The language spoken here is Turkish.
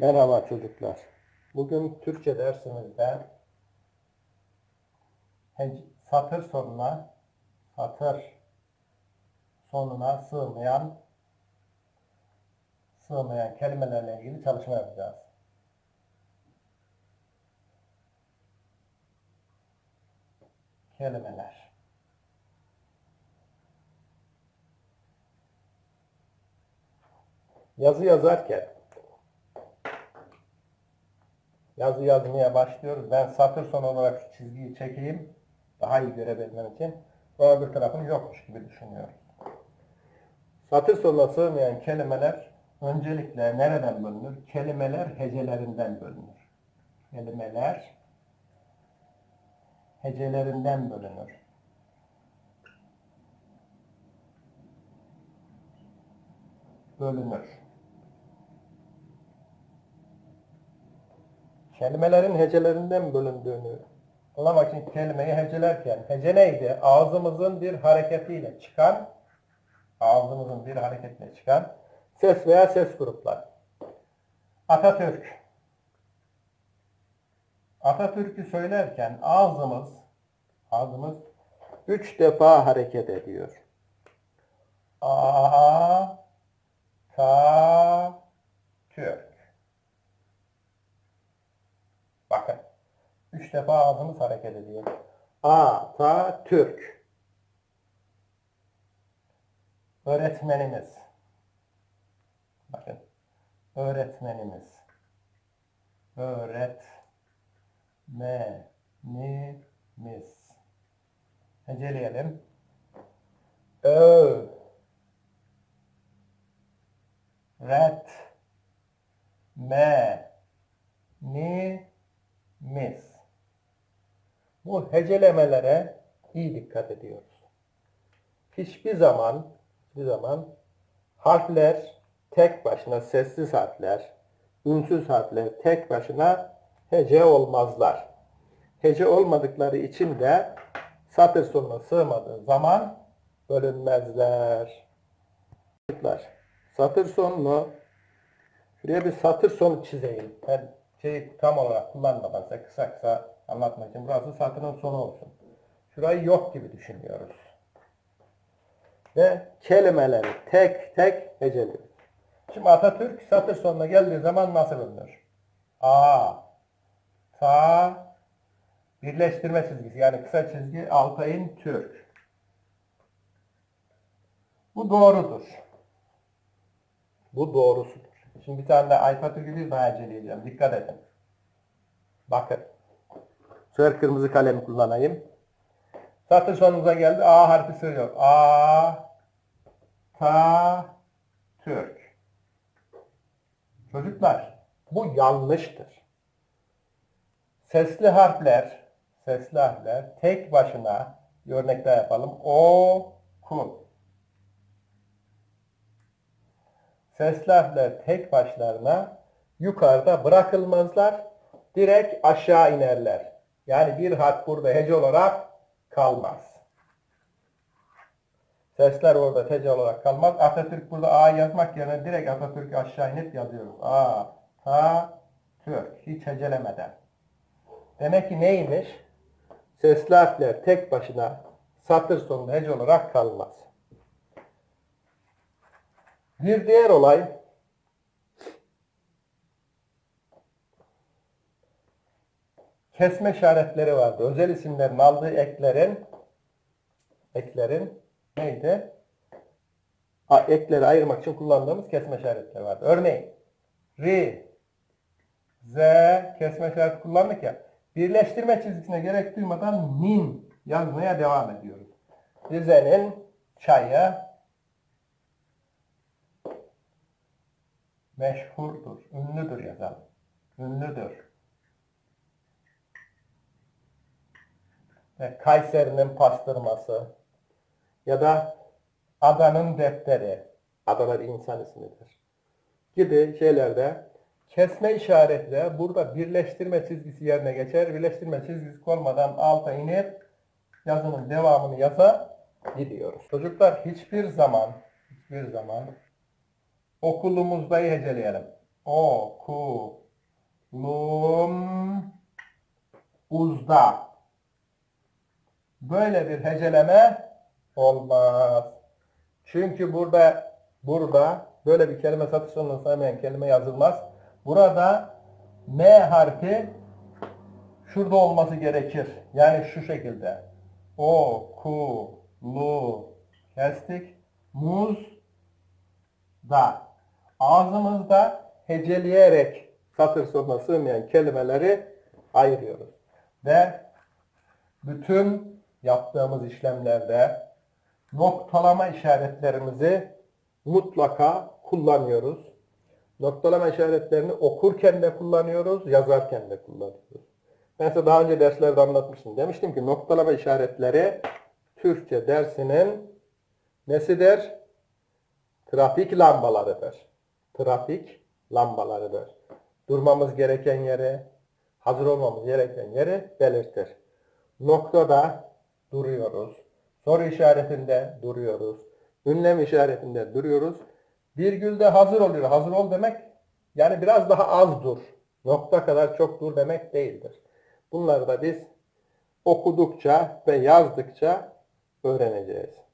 Merhaba çocuklar. Bugün Türkçe dersimizde satır sonuna satır sonuna sığmayan sığmayan kelimelerle ilgili çalışma yapacağız. Kelimeler. Yazı yazarken yazı yazmaya başlıyoruz. Ben satır sonu olarak çizgiyi çekeyim. Daha iyi görebilmem için. Sonra bir tarafım yokmuş gibi düşünüyorum. Satır sonuna sığmayan kelimeler öncelikle nereden bölünür? Kelimeler hecelerinden bölünür. Kelimeler hecelerinden bölünür. Bölünür. Kelimelerin hecelerinden bölündüğünü anlamak için kelimeyi hecelerken hece neydi? Ağzımızın bir hareketiyle çıkan ağzımızın bir hareketle çıkan ses veya ses grupları. Atatürk Atatürk'ü söylerken ağzımız ağzımız üç defa hareket ediyor. A ta Türk. Bakın. Üç defa ağzımız hareket ediyor. A, ta, Türk. Öğretmenimiz. Bakın. Öğretmenimiz. Öğretmenimiz. Heceleyelim. Ö. Ret. Me. Ni mis. Bu hecelemelere iyi dikkat ediyoruz. Hiçbir zaman, hiçbir zaman harfler tek başına sessiz harfler, ünsüz harfler tek başına hece olmazlar. Hece olmadıkları için de satır sonuna sığmadığı zaman bölünmezler. Satır sonunu Şuraya bir satır sonu çizeyim. Ben şeyi tam olarak kullanmadan kısa kısa anlatmak için burası satırın sonu olsun. Şurayı yok gibi düşünüyoruz. Ve kelimeleri tek tek heceliyoruz. Şimdi Atatürk satır sonuna geldiği zaman nasıl bölünür? A, ta, birleştirme çizgisi yani kısa çizgi Altay'ın Türk. Bu doğrudur. Bu doğrusudur. Şimdi bir tane de Atatürk'ü bir daha inceleyeceğim. Dikkat edin. Bakın. Şöyle kırmızı kalemi kullanayım. Satır sonumuza geldi. A harfi sığıyor. A ta Türk. Çocuklar bu yanlıştır. Sesli harfler sesli harfler tek başına bir örnek daha yapalım. O ku. Sesli harfler tek başlarına yukarıda bırakılmazlar. Direkt aşağı inerler. Yani bir harf burada hece olarak kalmaz. Sesler orada hece olarak kalmaz. Atatürk burada A yazmak yerine direkt Atatürk'ü aşağı inip yazıyoruz. A, ta, Türk. Hiç hecelemeden. Demek ki neymiş? Sesli harfler tek başına satır sonunda hece olarak kalmaz. Bir diğer olay kesme işaretleri vardı. Özel isimlerin aldığı eklerin eklerin neydi? A, ekleri ayırmak için kullandığımız kesme işaretleri vardı. Örneğin ri, z kesme işareti kullandık ya. Birleştirme çizgisine gerek duymadan min yazmaya devam ediyoruz. Rize'nin çayı meşhurdur, ünlüdür yazalım. Ünlüdür. Kayseri'nin pastırması ya da Adanın defteri. Adana bir insan ismidir. Gibi şeylerde kesme işaretle burada birleştirme çizgisi yerine geçer. Birleştirme çizgisi olmadan alta inip yazının devamını yaza gidiyoruz. Çocuklar hiçbir zaman hiçbir zaman okulumuzda heceleyelim. okulum uzda. Böyle bir heceleme olmaz. Çünkü burada burada böyle bir kelime satış sonuna saymayan kelime yazılmaz. Burada M harfi şurada olması gerekir. Yani şu şekilde. O, ku, lu, kestik. Muz, da. Ağzımızda heceleyerek satır sonuna sığmayan kelimeleri ayırıyoruz. Ve bütün yaptığımız işlemlerde noktalama işaretlerimizi mutlaka kullanıyoruz. Noktalama işaretlerini okurken de kullanıyoruz, yazarken de kullanıyoruz. Ben size daha önce derslerde anlatmıştım. Demiştim ki noktalama işaretleri Türkçe dersinin nesidir? Trafik lambalarıdır. Trafik lambalarıdır. Durmamız gereken yeri, hazır olmamız gereken yeri belirtir. Noktada duruyoruz. Soru işaretinde duruyoruz. Ünlem işaretinde duruyoruz. Virgülde hazır oluyor. Hazır ol demek yani biraz daha az dur. Nokta kadar çok dur demek değildir. Bunları da biz okudukça ve yazdıkça öğreneceğiz.